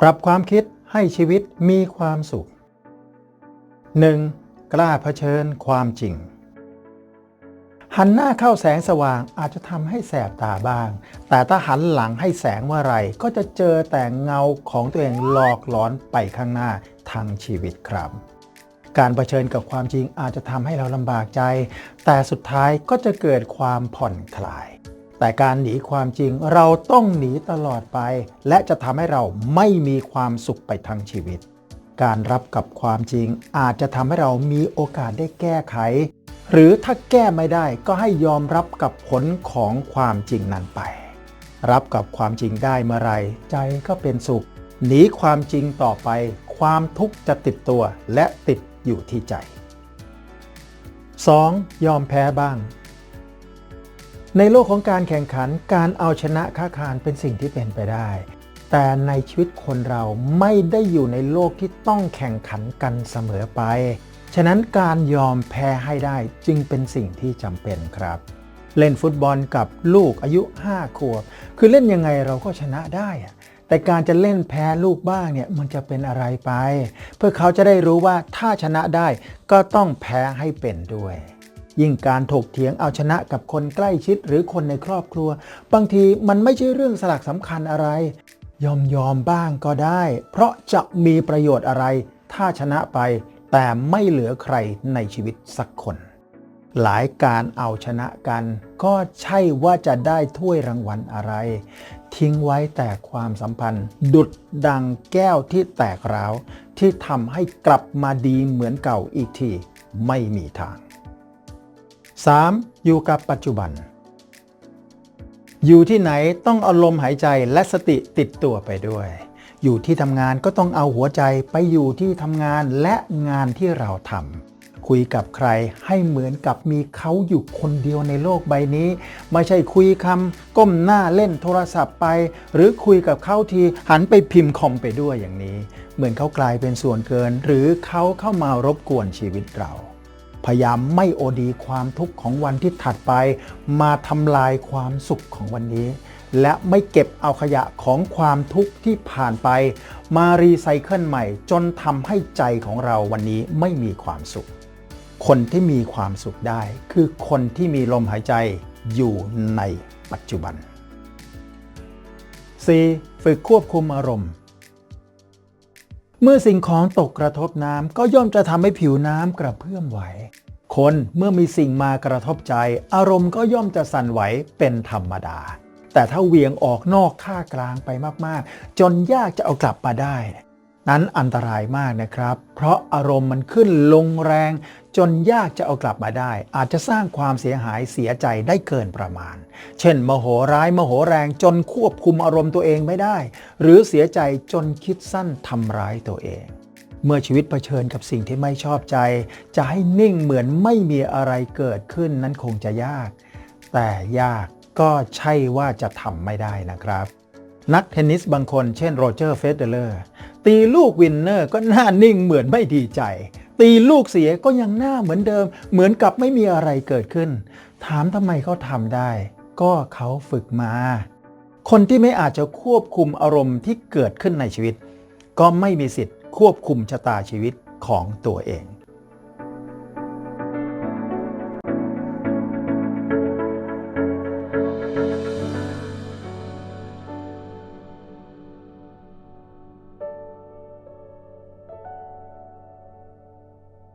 ปรับความคิดให้ชีวิตมีความสุข 1. กล้าเผชิญความจริง หันหน้าเข้าแสงสว่างอาจจะทำให้แสบตาบ้าง แต่ถ้าหันหลังให้แสงเมื่อไรก็จะเจอแต่เงาของตัวเองหลอกหลอนไปข้างหน้าทั้งชีวิตครับการเผชิญกับความจริงอาจจะทำให้เราลำบากใจ แต่สุดท้ายก็จะเกิดความผ่อนคลาย แต่การหนีความจริงเราต้องหนีตลอดไป และจะทำให้เราไม่มีความสุขไปทั้งชีวิต การรับกับความจริงอาจจะทำให้เรามีโอกาสได้แก้ไข หรือถ้าแก้ไม่ได้ก็ให้ยอมรับกับผลของความจริงนั้นไป รับกับความจริงได้เมื่อไรใจก็เป็นสุข หนีความจริงต่อไป ความทุกข์จะติดตัวและติดอยู่ที่ใจ 2. ยอมแพ้บ้าง ในโลกของการแข่งขันการเอาชนะค้าคานเป็นสิ่งที่เป็นไปได้ แต่ในชีวิตคนเราไม่ได้อยู่ในโลกที่ต้องแข่งขันกันเสมอไป ฉะนั้นการยอมแพ้ให้ได้จึงเป็นสิ่งที่จำเป็นครับ เล่นฟุตบอลกับลูกอายุ 5 ขวบ คือเล่นยังไงเราก็ชนะได้ แต่การจะเล่นแพ้ลูกบ้างเนี่ยมันจะเป็นอะไรไป เพื่อเขาจะได้รู้ว่าถ้าชนะได้ก็ต้องแพ้ให้เป็นด้วย ยิ่งการถกเถียงเอาชนะกับคนใกล้ชิดหรือคนในครอบครัว บางทีมันไม่ใช่เรื่องสลักสำคัญอะไร ยอมยอมบ้างก็ได้ เพราะจะมีประโยชน์อะไร ถ้าชนะไป แต่ไม่เหลือใครในชีวิตสักคน หลายการเอาชนะกัน ก็ใช่ว่าจะได้ถ้วยรางวัลอะไร ทิ้งไว้แต่ความสัมพันธ์ ดุดดังแก้วที่แตกร้าวที่ทำให้กลับมาดีเหมือนเก่าอีกทีไม่มีทาง 3. อยู่กับปัจจุบัน อยู่ที่ไหนต้องเอาลมหายใจและสติติดตัวไปด้วย อยู่ที่ทำงานก็ต้องเอาหัวใจไปอยู่ที่ทำงานและงานที่เราทำคุยกับใครให้เหมือนกับมีเขาอยู่คนเดียวในโลกใบนี้ ไม่ใช่คุยคำก้มหน้าเล่นโทรศัพท์ไป หรือคุยกับเขาทีหันไปพิมพ์คอมไปด้วยอย่างนี้ เหมือนเขากลายเป็นส่วนเกิน หรือเขาเข้ามารบกวนชีวิตเรา พยายามไม่โอดีความทุกข์ของวันที่ถัดไป มาทำลายความสุขของวันนี้ และไม่เก็บเอาขยะของความทุกข์ที่ผ่านไป มารีไซเคิลใหม่ จนทำให้ใจของเราวันนี้ไม่มีความสุข คนที่มีความสุขได้ คือคนที่มีลมหายใจอยู่ในปัจจุบัน 4. ฝึกควบคุมอารมณ์ เมื่อสิ่งของตกกระทบน้ำก็ย่อมจะทำให้ผิวน้ำกระเพื่อมไหว คนเมื่อมีสิ่งมากระทบใจ อารมณ์ก็ย่อมจะสั่นไหวเป็นธรรมดา แต่ถ้าเวียงออกนอกค่ากลางไปมากๆ จนยากจะเอากลับมาได้ นั้นอันตรายมากนะครับ เพราะอารมณ์มันขึ้นลงแรง จนยากจะเอากลับมาได้ อาจจะสร้างความเสียหายเสียใจได้เกินประมาณ เช่น โมโหร้ายโมโหแรงจนควบคุมอารมณ์ตัวเองไม่ได้ หรือเสียใจจนคิดสั้นทำร้ายตัวเอง เมื่อชีวิตเผชิญกับสิ่งที่ไม่ชอบใจ จะให้นิ่งเหมือนไม่มีอะไรเกิดขึ้นนั้นคงจะยาก แต่ยากก็ใช่ว่าจะทำไม่ได้นะครับ นักเทนนิสบางคน เช่นโรเจอร์เฟเดเลอร์ ตีลูกวินเนอร์ก็หน้านิ่งเหมือนไม่ดีใจ ตีลูกเสียก็ยังหน้าเหมือนเดิม เหมือนกับไม่มีอะไรเกิดขึ้น ถามทำไมเขาทำได้ ก็เขาฝึกมา คนที่ไม่อาจจะควบคุมอารมณ์ที่เกิดขึ้นในชีวิต ก็ไม่มีสิทธิ์ควบคุมชะตาชีวิตของตัวเอง